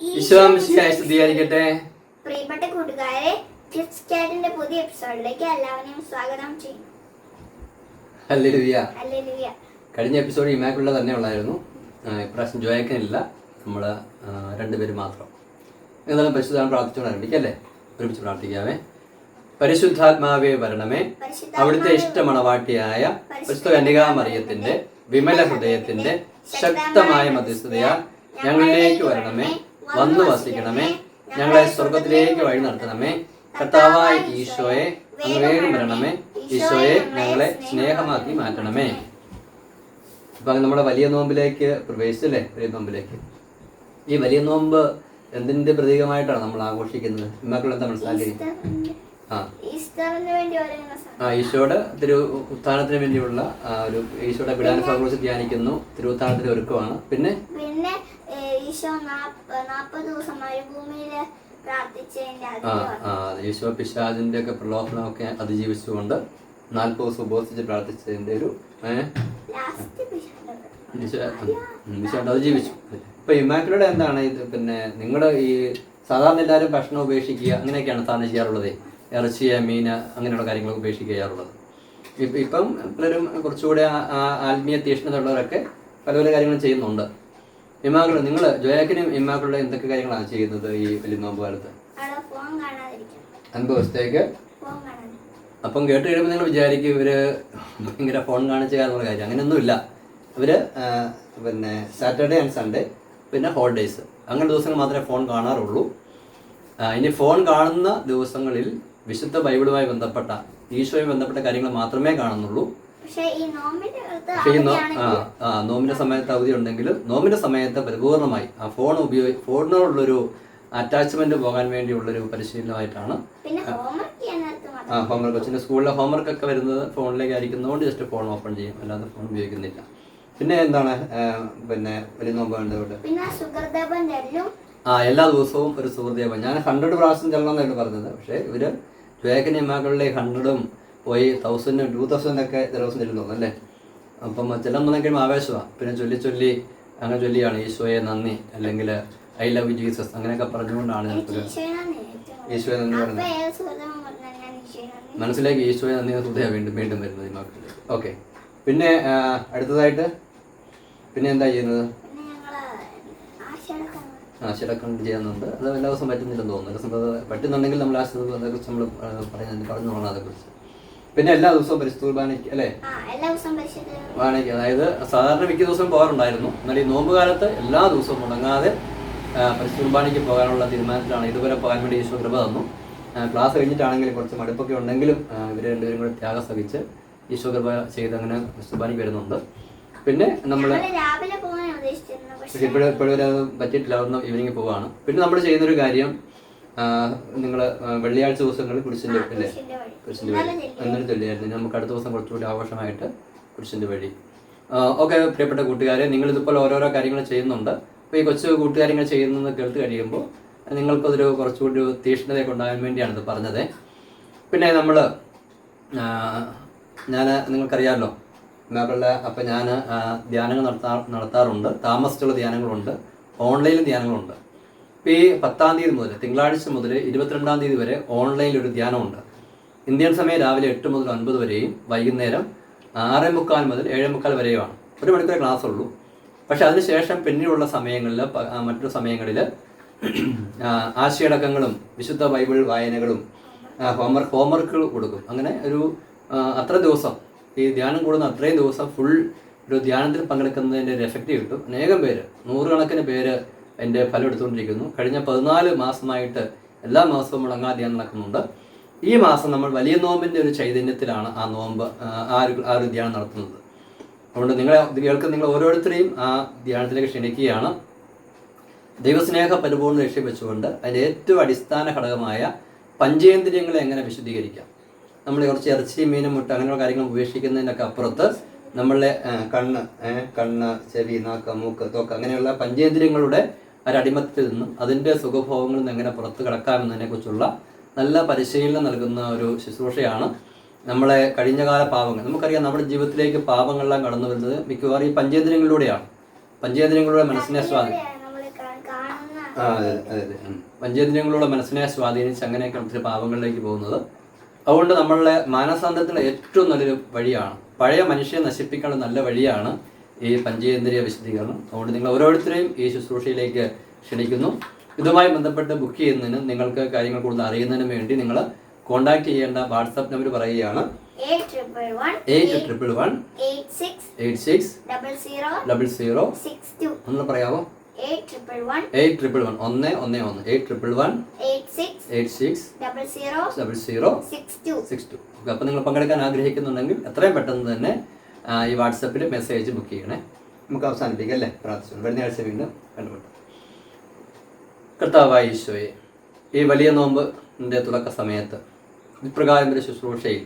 സ്തുതിയായിരിക്കട്ടെ. പ്രിയപ്പെട്ട കൂട്ടുകാരെ കിഡ്സ് ചാറ്റിന്റെ പുതിയ എപ്പിസോഡിലേക്ക് എല്ലാവരെയും സ്വാഗതം ഹല്ലേലൂയ. കഴിഞ്ഞ എപ്പിസോഡ് ഇമാക്കുള്ള തന്നെ ഉള്ളായിരുന്നു. ഇപ്രാവശ്യം ജോയക്കനില്ല. നമ്മൾ രണ്ടുപേരും മാത്രം. എന്നാലും പരിശുദ്ധാണ് പ്രാർത്ഥിച്ചുകൊണ്ടായിരിക്കല്ലേ ഒരുമിച്ച് പ്രാർത്ഥിക്കാമേ പരിശുദ്ധാത്മാവേ വരണമേ. അവിടുത്തെ ഇഷ്ടമണവാട്ടിയായ പരിശുദ്ധ കന്യകാമറിയത്തിന്റെ വിമല ഹൃദയത്തിന്റെ ശക്തമായ മധ്യസ്ഥതയാൽ ഞങ്ങളിലേക്ക് വരണമേ. വന്നു വസിക്കണമേ. ഞങ്ങളെ സ്വർഗത്തിലേക്ക് വഴി നടത്തണമേ. കർത്താവായ ഈശോയെ അങ്ങ് വരണമേ. ഈശോയെ ഞങ്ങളെ സ്നേഹമാക്കി മാറ്റണമേ. ഇപ്പൊ നമ്മുടെ വലിയ നോമ്പിലേക്ക് പ്രവേശിച്ചല്ലേ? വലിയ നോമ്പിലേക്ക്. ഈ വലിയ നോമ്പ് എന്തിന്റെ പ്രതീകമായിട്ടാണ് നമ്മൾ ആഘോഷിക്കുന്നത്? മക്കളെന്താ മനസ്സിലാക്കി ഈശോയുടെ തിരു ഉത്ഥാനത്തിന് വേണ്ടിയുള്ള ഒരു ഈശോയുടെ വിടാനുഭവ കുറിച്ച് ധ്യാനിക്കുന്നു. തിരുവുത്ഥാനത്തിന്റെ ഒരുക്കമാണ്. പിന്നെ? പിന്നെ ഈശോ നാപ്പത് ദിവസം മരുഭൂമിയിൽ ഈശോ പിശാചിന്റെ ഒക്കെ പ്രലോഭനമൊക്കെ അതിജീവിച്ചുകൊണ്ട് നാൽപ്പത് ദിവസം ഉപവസിച്ച് പ്രാർത്ഥിച്ചതിന്റെ ഒരു ഏഹ് ലാസ്റ്റ് പിശാച് ഈശോ ഉം, അതിജീവിച്ചു. ഇപ്പൊ ഇമാക്കളുടെ എന്താണ് ഇത്? പിന്നെ നിങ്ങളുടെ ഈ സാധാരണ എല്ലാവരും ഭക്ഷണം ഉപേക്ഷിക്കുക അങ്ങനെയൊക്കെയാണ് സാധാരണ ചെയ്യാറുള്ളത്. ഇറച്ചിയ മീന് അങ്ങനെയുള്ള കാര്യങ്ങളൊക്കെ ഉപേക്ഷിക്കുക ചെയ്യാറുള്ളത്. ഇപ്പം ഇപ്പം പലരും കുറച്ചുകൂടെ ആത്മീയ തീഷ്ണതയുള്ളവരൊക്കെ പല പല കാര്യങ്ങളും ചെയ്യുന്നുണ്ട്. ഇമാക്കൾ നിങ്ങൾ ജോയാക്കിനും ഇമാക്കളുടെ എന്തൊക്കെ കാര്യങ്ങളാണ് ചെയ്യുന്നത് ഈ വലിയ നോമ്പ് കാലത്ത്? അൻപത് ദിവസത്തേക്ക്? അപ്പം കേട്ട് കഴിയുമ്പോൾ നിങ്ങൾ വിചാരിക്കും ഇവർ ഭയങ്കര ഫോൺ കാണിച്ച എന്നുള്ള കാര്യം. അങ്ങനെയൊന്നുമില്ല. ഇവർ പിന്നെ സാറ്റർഡേ ആൻഡ് സൺഡേ പിന്നെ ഹോളിഡേയ്സ്. അങ്ങനെ ദിവസങ്ങൾ മാത്രമേ ഫോൺ കാണാറുള്ളൂ. ഇനി ഫോൺ കാണുന്ന ദിവസങ്ങളിൽ വിശുദ്ധ ബൈബിളുമായി ബന്ധപ്പെട്ട ഈശോയുമായി ബന്ധപ്പെട്ട കാര്യങ്ങൾ മാത്രമേ കാണുന്നുള്ളൂ. പക്ഷെ ഈ നോമിന്റെ സമയത്ത് അവധി ഉണ്ടെങ്കിൽ നോമിന്റെ സമയത്ത് പരിപൂർണമായി ആ ഫോൺ ഉപയോഗി ഫോണിനോടുള്ളൊരു അറ്റാച്ച്മെന്റ് പോകാൻ വേണ്ടിയുള്ളൊരു പരിശീലനമായിട്ടാണ്. ആ ഹോംവർക്ക് കൊച്ചിന്റെ സ്കൂളിലെ ഹോംവർക്ക് ഒക്കെ വരുന്നത് ഫോണിലേക്ക് ആയിരിക്കുന്നതുകൊണ്ട് ജസ്റ്റ് ഫോൺ ഓപ്പൺ ചെയ്യും. അല്ലാതെ ഫോൺ ഉപയോഗിക്കുന്നില്ല. പിന്നെ എന്താണ്? പിന്നെ വലിയ നോമ്പ് ആ എല്ലാ. ദിവസവും ഒരു സുഹൃദേവൻ ഞാൻ ഹൺഡ്രഡ് പ്രാവശ്യം ചെല്ലണം എന്നാണ് പറഞ്ഞത്. പക്ഷേ ഇവർ അമ്മാക്കളിലെ ഹൺഡ്രഡും പോയി തൗസൻഡും ടു തൗസൻഡൊക്കെ ചില ദിവസം തരുന്നു അല്ലേ? അപ്പം ചില കഴിയുമ്പോൾ ആവേശമാണ് പിന്നെ ചൊല്ലി ചൊല്ലി അങ്ങനെ ചൊല്ലിയാണ് ഈശോയെ നന്ദി അല്ലെങ്കിൽ ഐ ലവ് ജീസസ് അങ്ങനെയൊക്കെ പറഞ്ഞുകൊണ്ടാണ് ഈശോയെ നന്ദി പറഞ്ഞത്. പറയുന്നത് മനസ്സിലേക്ക് ഈശോയെ നന്ദി ഹൃദയ വീണ്ടും വീണ്ടും വരുന്നത് ഈ മക്കളിൽ ഓക്കെ പിന്നെ അടുത്തതായിട്ട് പിന്നെ എന്താ ചെയ്യുന്നത്? ആശയടക്കം ആശയടക്കം ചെയ്യുന്നുണ്ട് അത് എല്ലാ ദിവസവും പറ്റുന്നില്ലെന്ന് തോന്നുന്നു. ദിവസം പറ്റുന്നുണ്ടെങ്കിൽ നമ്മൾ ആ അതേക്കുറിച്ച് നമ്മൾ പറയുന്നത് പറഞ്ഞു പോകണം അതേക്കുറിച്ച് പിന്നെ എല്ലാ ദിവസവും പരിശുദ്ധ കുർബാനയ്ക്ക് അല്ലേ? കുർബാനയ്ക്ക് അതായത് സാധാരണ മിക്ക ദിവസവും പോകാറുണ്ടായിരുന്നു. എന്നാൽ ഈ നോമ്പ് കാലത്ത് എല്ലാ ദിവസവും മുടങ്ങാതെ പരിശുദ്ധ കുർബാനയ്ക്ക് പോകാനുള്ള തീരുമാനത്തിലാണ് ഇതുവരെ പോകാൻ വേണ്ടി യേശു കൃപ തന്നു. ക്ലാസ് കഴിഞ്ഞിട്ടാണെങ്കിലും കുറച്ച് മടുപ്പൊക്കെ ഉണ്ടെങ്കിലും ഇവർ ഇവർ രണ്ടുപേരും കൂടെ ത്യാഗം സഹിച്ച് ഈശോ കൃപ ചെയ്ത് അങ്ങനെ കുർബാനയ്ക്ക് വരുന്നുണ്ട്. പിന്നെ നമ്മൾ പക്ഷെ ഇപ്പോഴും ഇപ്പോഴും അത് പറ്റിയിട്ടില്ല ഒന്ന് ഈവനിങ് പോവാണ്. പിന്നെ നമ്മൾ ചെയ്യുന്ന ഒരു കാര്യം നിങ്ങൾ വെള്ളിയാഴ്ച ദിവസങ്ങളിൽ കുരിശിന്റെ അല്ലേ? കുരിശിന്റെ വഴി. എന്നൊരു ചൊല്ലിയായിരുന്നു. നമുക്ക് അടുത്ത ദിവസം കുറച്ചുകൂടി ആഘോഷമായിട്ട് കുരിശിന്റെ വഴി. ഓക്കെ പ്രിയപ്പെട്ട കൂട്ടുകാരെ നിങ്ങൾ ഇതുപോലെ ഓരോരോ കാര്യങ്ങൾ ചെയ്യുന്നുണ്ട്. അപ്പോൾ ഈ കൊച്ചു കൂട്ടുകാര്യങ്ങൾ ചെയ്യുന്നത് കേൾത്ത് കഴിയുമ്പോൾ നിങ്ങൾക്കതൊരു കുറച്ചുകൂടി ഒരു തീക്ഷ്ണതയൊക്കെ ഉണ്ടാകാൻ വേണ്ടിയാണ് ഇത് പറഞ്ഞത്. പിന്നെ നമ്മൾ ഞാൻ നിങ്ങൾക്കറിയാമല്ലോ മേഖല അപ്പം ഞാൻ ധ്യാനങ്ങൾ നടത്താ നടത്താറുണ്ട്. താമസിച്ചുള്ള ധ്യാനങ്ങളുണ്ട്. ഓൺലൈനിൽ ധ്യാനങ്ങളുണ്ട്. ഇപ്പോൾ ഈ പത്താം തീയതി മുതൽ തിങ്കളാഴ്ച മുതൽ ഇരുപത്തിരണ്ടാം തീയതി വരെ ഓൺലൈനിൽ ഒരു ധ്യാനമുണ്ട്. ഇന്ത്യൻ സമയം രാവിലെ എട്ട് മുതൽ ഒൻപത് വരെയും വൈകുന്നേരം ആറേ മുക്കാൽ മുതൽ ഏഴേ മുക്കാൽ വരെയുമാണ്. ഒരു മണിക്കൂർ ക്ലാസ് ഉള്ളൂ പക്ഷെ അതിനുശേഷം പിന്നീടുള്ള സമയങ്ങളിൽ മറ്റു സമയങ്ങളിൽ ആശയടക്കങ്ങളും വിശുദ്ധ ബൈബിൾ വായനകളും ഹോംവർക്ക് ഹോംവർക്കുകൾ കൊടുക്കും. അങ്ങനെ ഒരു അത്ര ദിവസം ഈ ധ്യാനം കൂടുന്ന അത്രയും ദിവസം ഫുൾ ഒരു ധ്യാനത്തിൽ പങ്കെടുക്കുന്നതിന്റെ ഒരു എഫക്റ്റ് കിട്ടും. അനേകം പേര് നൂറുകണക്കിന് പേര് എന്റെ ഫലം എടുത്തുകൊണ്ടിരിക്കുന്നു. കഴിഞ്ഞ പതിനാല് മാസമായിട്ട് എല്ലാ മാസവും മുടങ്ങാ ധ്യാനം നടക്കുന്നുണ്ട്. ഈ മാസം നമ്മൾ വലിയ നോമ്പിന്റെ ഒരു ചൈതന്യത്തിലാണ് ആ നോമ്പ് ആ, ഒരു ആ ഒരു ധ്യാനം നടത്തുന്നത്. അതുകൊണ്ട് നിങ്ങളെ കേൾക്കുന്ന നിങ്ങൾ ഓരോരുത്തരെയും ആ ധ്യാനത്തിലേക്ക് ക്ഷണിക്കുകയാണ്. ദൈവസ്നേഹ പരിപൂർണ ലക്ഷ്യം വെച്ചുകൊണ്ട് അതിന്റെ ഏറ്റവും അടിസ്ഥാന ഘടകമായ പഞ്ചേന്ദ്രിയങ്ങളെ എങ്ങനെ വിശുദ്ധീകരിക്കാം? നമ്മൾ കുറച്ച് ഇറച്ചി മീനും മുട്ട അങ്ങനെയുള്ള കാര്യങ്ങൾ ഉപേക്ഷിക്കുന്നതിനൊക്കെ അപ്പുറത്ത് നമ്മളെ കണ്ണ് കണ്ണ് ചെവി നാക്ക് മൂക്ക് തോക്ക് അങ്ങനെയുള്ള പഞ്ചേന്ദ്രിയങ്ങളുടെ ഒരടിമത്തിൽ നിന്നും അതിന്റെ സുഖഭോഗങ്ങളിൽ നിന്ന് എങ്ങനെ പുറത്ത് കിടക്കാമെന്നതിനെ കുറിച്ചുള്ള നല്ല പരിശീലനം നൽകുന്ന ഒരു ശുശ്രൂഷയാണ് നമ്മളെ കഴിഞ്ഞകാല പാപങ്ങൾ നമുക്കറിയാം നമ്മുടെ ജീവിതത്തിലേക്ക് പാപങ്ങളെല്ലാം കടന്നു വരുന്നത് മിക്കവാറും ഈ പഞ്ചേന്ദ്രിയങ്ങളിലൂടെയാണ്. പഞ്ചേന്ദ്രിയങ്ങളുടെ മനസ്സിനെ സ്വാധീനം അതെ അതെ അതെ. പഞ്ചേന്ദ്രിയങ്ങളുടെ മനസ്സിനെ സ്വാധീനിച്ച് അങ്ങനെയൊക്കെ ഒത്തിരി പാപങ്ങളിലേക്ക് പോകുന്നത്. അതുകൊണ്ട് നമ്മളുടെ മാനസാന്തരത്തിന്റെ ഏറ്റവും നല്ലൊരു വഴിയാണ് പഴയ മനുഷ്യനെ നശിപ്പിക്കാനുള്ള നല്ല വഴിയാണ് ഈ പഞ്ചേന്ദ്രിയ വിശദീകരണം. അതുകൊണ്ട് നിങ്ങൾ ഓരോരുത്തരെയും ഈ ശുശ്രൂഷയിലേക്ക് ക്ഷണിക്കുന്നു. ഇതുമായി ബന്ധപ്പെട്ട് ബുക്ക് ചെയ്യുന്നതിനും നിങ്ങൾക്ക് കാര്യങ്ങൾ കൂടുതൽ അറിയുന്നതിനും വേണ്ടി നിങ്ങൾ കോൺടാക്ട് ചെയ്യേണ്ട വാട്സാപ്പ് നമ്പർ പറയുകയാണ്. Eight triple one eight six double zero ഒന്ന് പറയാമോ? എയ്റ്റ് ട്രിപ്പിൾ വൺ ഒന്ന് ഒന്ന് ഒന്ന് eight triple one eight six double zero double zero six two okay അപ്പോൾ നിങ്ങൾ പങ്കെടുക്കാൻ ആഗ്രഹിക്കുന്നുണ്ടെങ്കിൽ എത്രയും പെട്ടെന്ന് തന്നെ ഈ വാട്സപ്പിൽ മെസ്സേജ് ബുക്ക് ചെയ്യണേ. നമുക്ക് അവസാനിപ്പിക്കാം അല്ലേ? പ്രാർത്ഥിച്ചു വരുന്ന ആഴ്ച വീണ്ടും കണ്ടുപിട്ടു കർത്താവായ ഈശോയെ ഈ വലിയ നോമ്പിന്റെ തുടക്ക സമയത്ത് ഇപ്രകാരം ഒരു ശുശ്രൂഷയിൽ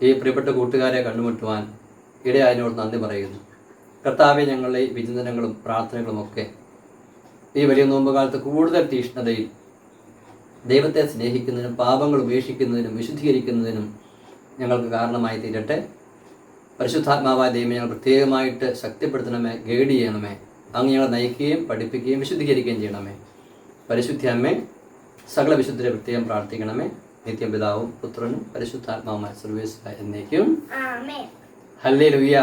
ഈ പ്രിയപ്പെട്ട കൂട്ടുകാരെ കണ്ടുമുട്ടുവാൻ ഇടയായതിനോട് നന്ദി പറയുന്നു. കർത്താവെ ഞങ്ങളുടെ ഈ വിചിന്തനങ്ങളും പ്രാർത്ഥനകളും ഒക്കെ ഈ വലിയ നോമ്പ് കാലത്ത് കൂടുതൽ തീഷ്ണതയിൽ ദൈവത്തെ സ്നേഹിക്കുന്നതിനും പാപങ്ങൾ ഉപേക്ഷിക്കുന്നതിനും വിശുദ്ധീകരിക്കുന്നതിനും ഞങ്ങൾക്ക് കാരണമായി തീരട്ടെ. പരിശുദ്ധാത്മാവായ ദൈവം ഞങ്ങൾ പ്രത്യേകമായിട്ട് ശക്തിപ്പെടുത്തണമേ ഗൈഡ് ചെയ്യണമേ. അങ്ങ് ഞങ്ങളെ നയിക്കുകയും പഠിപ്പിക്കുകയും വിശുദ്ധീകരിക്കുകയും ചെയ്യണമേ. പരിശുദ്ധി അമ്മേ സകല വിശുദ്ധരെ പ്രത്യേകം പ്രാർത്ഥിക്കണമേ. നിത്യം പിതാവും പുത്രനും പരിശുദ്ധാത്മാവുമായ സർവീസ് എന്നേക്കും. ഹല്ലേ ലുയ്യ